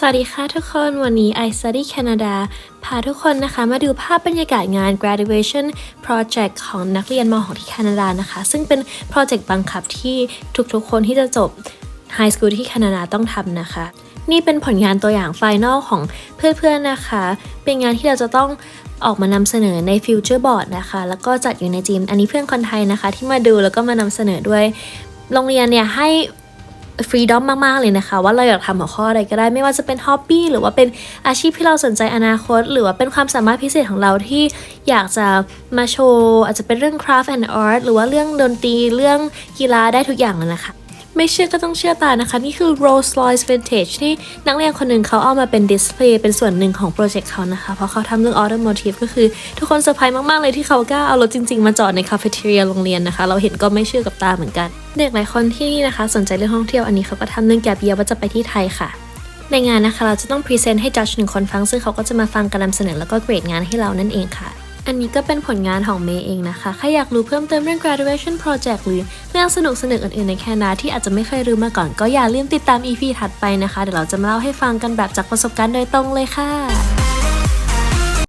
สวัสดีค่ะทุกคนวันนี้ I Study Canada พาทุกคนนะคะมาดูภาพบรรยากาศงาน graduation project ของนักเรียนมหที่แคนาดานะคะ ซึ่งเป็นโปรเจกต์บังคับที่ทุกๆคนที่จะจบ High School ที่แคนาดาต้องทำนะคะ นี่เป็นผลงานตัวอย่างไฟนอลของเพื่อนๆนะคะ เป็นงานที่เราจะต้องออกมานำเสนอใน Future Board นะคะ แล้วก็จัดอยู่ในจีม อันนี้เพื่อนคนไทยนะคะ ที่มาดูแล้วก็มานำเสนอด้วย โรงเรียนเนี่ยให้ ฟรีดอมมากๆเลยนะคะ ว่าเราอยากทำหัวข้ออะไรก็ได้ไม่ว่าจะเป็นฮ็อบบี้หรือว่าเป็นอาชีพที่เราสนใจอนาคต หรือว่าเป็นความสามารถพิเศษของเราที่อยากจะมาโชว์ อาจจะเป็นเรื่อง craft and art หรือว่าเรื่องดนตรีเรื่องกีฬาได้ทุกอย่างเลยนะคะ ไม่เชื่อก็ต้องเชื่อตานะคะ นี่คือ Rolls Royce Vintage ที่นักเรียนคนหนึ่งเขาเอามาเป็นดิสเพลย์เป็นส่วนหนึ่งของโปรเจกต์เขานะคะ เพราะเขาทำเรื่อง automotive ก็คือทุกคนเซอร์ไพรส์มาก ๆ เลยที่เขากล้าเอารถจริง ๆ มาจอดในคาเฟ่เทเรียโรงเรียนนะคะ เราเห็นก็ไม่เชื่อกับตาเหมือนกัน เด็กหลายคนที่นี่นะคะ สนใจเรื่องท่องเที่ยวอันนี้เขาก็ทำเรื่องแกเยียว่าจะไปที่ไทยค่ะในงานนะคะเราจะต้องพรีเซนต์ให้จัดหนึ่งคนฟัง ซึ่งเขาก็จะมาฟังการนำเสนอแล้วก็เกรดงานให้เรานั่นเองค่ะ อันนี้ก็เป็นผลงานของเมย์เองนะคะ ใครอยากรู้เพิ่มเติมเรื่อง graduation project หรือ เรื่องสนุกสนุกอื่นๆในแคนาดาที่อาจจะไม่เคยรู้มาก่อนก็อย่าลืมติดตาม EP ถัดไปนะคะ เดี๋ยวเราจะมาเล่าให้ฟังกันแบบจากประสบการณ์โดยตรงเลยค่ะ